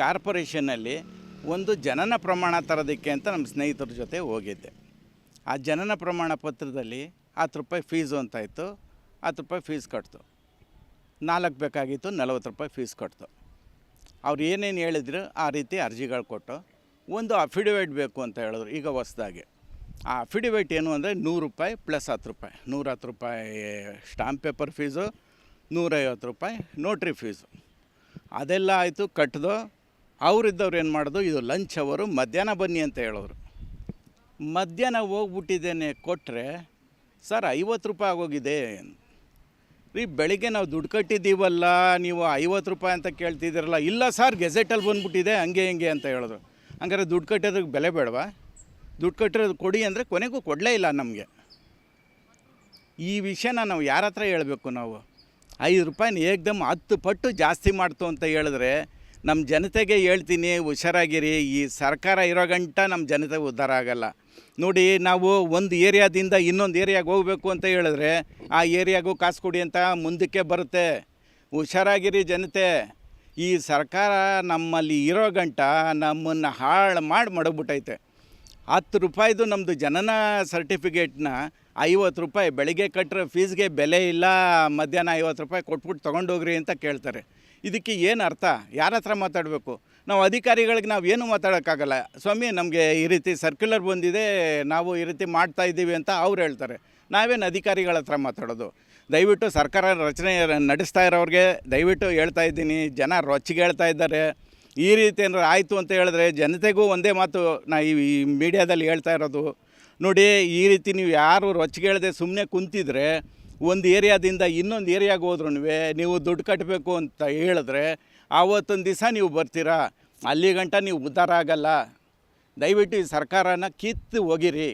ಕಾರ್ಪೊರೇಷನಲ್ಲಿ ಒಂದು ಜನನ ಪ್ರಮಾಣ ತರೋದಕ್ಕೆ ಅಂತ ನಮ್ಮ ಸ್ನೇಹಿತರ ಜೊತೆ ಹೋಗಿದ್ದೆ. ಆ ಜನನ ಪ್ರಮಾಣ ಪತ್ರದಲ್ಲಿ ಹತ್ತು ರೂಪಾಯಿ ಫೀಸು ಅಂತ ಇತ್ತು, ಹತ್ತು ರೂಪಾಯಿ ಫೀಸ್ ಕಟ್ತು. ನಾಲ್ಕು ಬೇಕಾಗಿತ್ತು, ನಲವತ್ತು ರೂಪಾಯಿ ಫೀಸ್ ಕಟ್ತು. ಅವ್ರು ಏನೇನು ಹೇಳಿದ್ರು ಆ ರೀತಿ ಅರ್ಜಿಗಳು ಕೊಟ್ಟು, ಒಂದು ಅಫಿಡವಿಟ್ ಬೇಕು ಅಂತ ಹೇಳಿದ್ರು ಈಗ ಹೊಸ್ದಾಗಿ. ಆ ಅಫಿಡವಿಟ್ ಏನು ಅಂದರೆ ನೂರು ರೂಪಾಯಿ ಪ್ಲಸ್ ಹತ್ತು ರೂಪಾಯಿ, ನೂರ ಹತ್ತು ರೂಪಾಯಿ ಸ್ಟಾಂಪ್ ಪೇಪರ್ ಫೀಸು, ನೂರೈವತ್ತು ರೂಪಾಯಿ ನೋಟ್ರಿ ಫೀಸು. ಅದೆಲ್ಲ ಆಯಿತು ಕಟ್ಟಿದು ಅವರಿದ್ದವ್ರು ಏನು ಮಾಡೋದು? ಇದು ಲಂಚ್ ಅವರು, ಮಧ್ಯಾಹ್ನ ಬನ್ನಿ ಅಂತ ಹೇಳಿದ್ರು ಮಧ್ಯಾಹ್ನ ಹೋಗ್ಬಿಟ್ಟಿದ್ದೇನೆ ಕೊಟ್ಟರೆ ಸರ್, ಐವತ್ತು ರೂಪಾಯಿ ಆಗೋಗಿದೆ. ರೀ, ಬೆಳಿಗ್ಗೆ ನಾವು ದುಡ್ಡು ಕಟ್ಟಿದ್ದೀವಲ್ಲ, ನೀವು ಐವತ್ತು ರೂಪಾಯಿ ಅಂತ ಕೇಳ್ತಿದ್ದೀರಲ್ಲ, ಇಲ್ಲ ಸರ್, ಗೆಜೆಟಲ್ಲಿ ಬಂದ್ಬಿಟ್ಟಿದೆ, ಹಂಗೆ ಹಿಂಗೆ ಅಂತ ಹೇಳಿದ್ರು ಹಂಗಾರೆ ದುಡ್ಡು ಕಟ್ಟೋದಕ್ಕೆ ಬೆಲೆ ಬೇಡವಾ? ದುಡ್ಡು ಕಟ್ಟಿರೋದು ಕೊಡಿ ಅಂದರೆ ಕೊನೆಗೂ ಕೊಡಲೇ ಇಲ್ಲ ನಮಗೆ. ಈ ವಿಷಯನ ನಾವು ಯಾರ ಹತ್ರ ಹೇಳಬೇಕು ನಾವು? ಐದು ರೂಪಾಯಿನ ಏಕ್ದಮ್ ಹತ್ತು ಪಟ್ಟು ಜಾಸ್ತಿ ಮಾಡ್ತು ಅಂತ ಹೇಳಿದ್ರೆ ನಮ್ಮ ಜನತೆಗೆ ಹೇಳ್ತೀನಿ, ಹುಷಾರಾಗಿರಿ. ಈ ಸರ್ಕಾರ ಇರೋ ಗಂಟ ನಮ್ಮ ಜನತೆ ಉದ್ಧಾರ ಆಗಲ್ಲ. ನೋಡಿ, ನಾವು ಒಂದು ಏರಿಯಾದಿಂದ ಇನ್ನೊಂದು ಏರಿಯಾಗೆ ಹೋಗಬೇಕು ಅಂತ ಹೇಳಿದ್ರೆ, ಆ ಏರಿಯಾಗೂ ಕಾಸು ಕೊಡಿ ಅಂತ ಮುಂದಕ್ಕೆ ಬರುತ್ತೆ. ಹುಷಾರಾಗಿರಿ ಜನತೆ. ಈ ಸರ್ಕಾರ ನಮ್ಮಲ್ಲಿ ಇರೋ ಗಂಟ ನಮ್ಮನ್ನು ಹಾಳು ಮಾಡಿ ಮಡಗ್ಬಿಟ್ಟೈತೆ ಹತ್ತು ರೂಪಾಯಿದು ನಮ್ಮದು ಜನನ ಸರ್ಟಿಫಿಕೇಟ್ನ ಐವತ್ತು ರೂಪಾಯಿ ಬೆಳಿಗ್ಗೆ ಕಟ್ಟರೆ ಫೀಸ್ಗೆ ಬೆಲೆ ಇಲ್ಲ, ಮಧ್ಯಾಹ್ನ ಐವತ್ತು ರೂಪಾಯಿ ಕೊಟ್ಬಿಟ್ಟು ತೊಗೊಂಡೋಗ್ರಿ ಅಂತ ಕೇಳ್ತಾರೆ. ಇದಕ್ಕೆ ಏನು ಅರ್ಥ? ಯಾರ ಹತ್ರ ಮಾತಾಡಬೇಕು? ನಾವು ಅಧಿಕಾರಿಗಳಿಗೆ ನಾವು ಏನು ಮಾತಾಡೋಕ್ಕಾಗಲ್ಲ. ಸ್ವಾಮಿ, ನಮಗೆ ಈ ರೀತಿ ಸರ್ಕ್ಯುಲರ್ ಬಂದಿದೆ, ನಾವು ಈ ರೀತಿ ಮಾಡ್ತಾ ಇದ್ದೀವಿ ಅಂತ ಅವ್ರು ಹೇಳ್ತಾರೆ. ನಾವೇನು ಅಧಿಕಾರಿಗಳ ಹತ್ರ ಮಾತಾಡೋದು? ದಯವಿಟ್ಟು ಸರ್ಕಾರ ರಚನೆ ನಡೆಸ್ತಾ ಇರೋರಿಗೆ ದಯವಿಟ್ಟು ಹೇಳ್ತಾ ಇದ್ದೀನಿ. ಜನ ರೊಚ್ಚಿಗೆ ಹೇಳ್ತಾ ಇದ್ದಾರೆ. ಈ ರೀತಿ ಏನಾರು ಆಯಿತು ಅಂತ ಹೇಳಿದ್ರೆ ಜನತೆಗೂ ಒಂದೇ ಮಾತು ನಾ ಈ ಮೀಡಿಯಾದಲ್ಲಿ ಹೇಳ್ತಾ ಇರೋದು. ನೋಡಿ, ಈ ರೀತಿ ನೀವು ಯಾರು ರೊಚ್ಚಿಗೆ ಹೇಳದೆ ಸುಮ್ಮನೆ ಕುಂತಿದ್ರೆ ಒಂದು ಏರಿಯಾದಿಂದ ಇನ್ನೊಂದು ಏರಿಯಾಗೆ ಹೋದ್ರೂ ನೀವು ದುಡ್ಡು ಕಟ್ಟಬೇಕು ಅಂತ ಹೇಳಿದ್ರೆ ಆವತ್ತೊಂದು ದಿವಸ ನೀವು ಬರ್ತೀರಾ? ಅಲ್ಲಿ ಗಂಟ ನೀವು ಉದ್ಧಾರ ಆಗಲ್ಲ. ದಯವಿಟ್ಟು ಸರ್ಕಾರನ ಕಿತ್ತು ಹೋಗಿರಿ